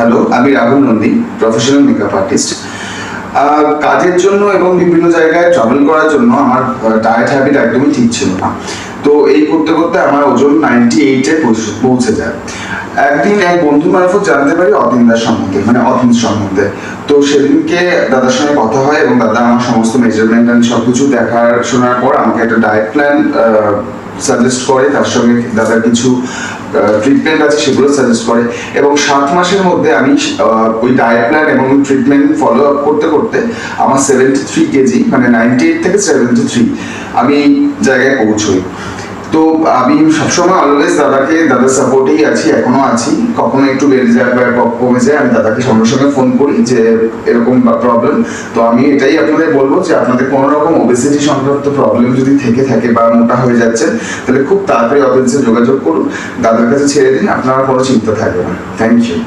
Hello আমি Rahul Nandi professional makeup artist কাজের জন্য এবং বিভিন্ন জায়গায় ট্রাভেল করার জন্য আমার ডায়েট হ্যাবিট একদমই ঠিক ছিল না। তো এই করতে করতে আমার ওজন নাইনটি এইটে পৌঁছে যায়। একদিন এক বন্ধু মারফত জানতে পারি অতীন্দার সম্বন্ধে মানে অতীন সম্বন্ধে। তো সেদিনকে দাদার সঙ্গে কথা হয় এবং দাদা আমার সমস্ত মেজারমেন্ট অ্যান্ড সব কিছু দেখার, শোনার পর আমাকে একটা ডায়েট প্ল্যান সাজেস্ট করে। তার সঙ্গে দাদার কিছু ট্রিটমেন্ট আছে সেগুলো সাজেস্ট করে। এবং সাত মাসের মধ্যে আমি ওই ডায়েট প্ল্যান এবং ট্রিটমেন্ট ফলো আপ করতে করতে আমার সেভেন্টি থ্রি কেজি মানে নাইনটি এইট থেকে সেভেন্টি থ্রি আমি জায়গায় পৌঁছই। তো আমি সবসময় অলওয়েজ দাদাকে দাদার সাপোর্টেই আছি, এখনও আছি। কখনো একটু বেড়ে যায় বা কমে যায়, আমি দাদাকে সঙ্গে সঙ্গে ফোন করি যে এরকম প্রবলেম তো আমি এটাই আপনাদের বলব যে আপনাদের কোনো রকম ওবেসিটি সংক্রান্ত প্রবলেম যদি থেকে থাকে বা মোটা হয়ে যাচ্ছে, তাহলে খুব তাড়াতাড়ি অফিসে যোগাযোগ করুন। দাদার কাছে ছেড়ে দিন, আপনার কোনো চিন্তা থাকবে না। Thank you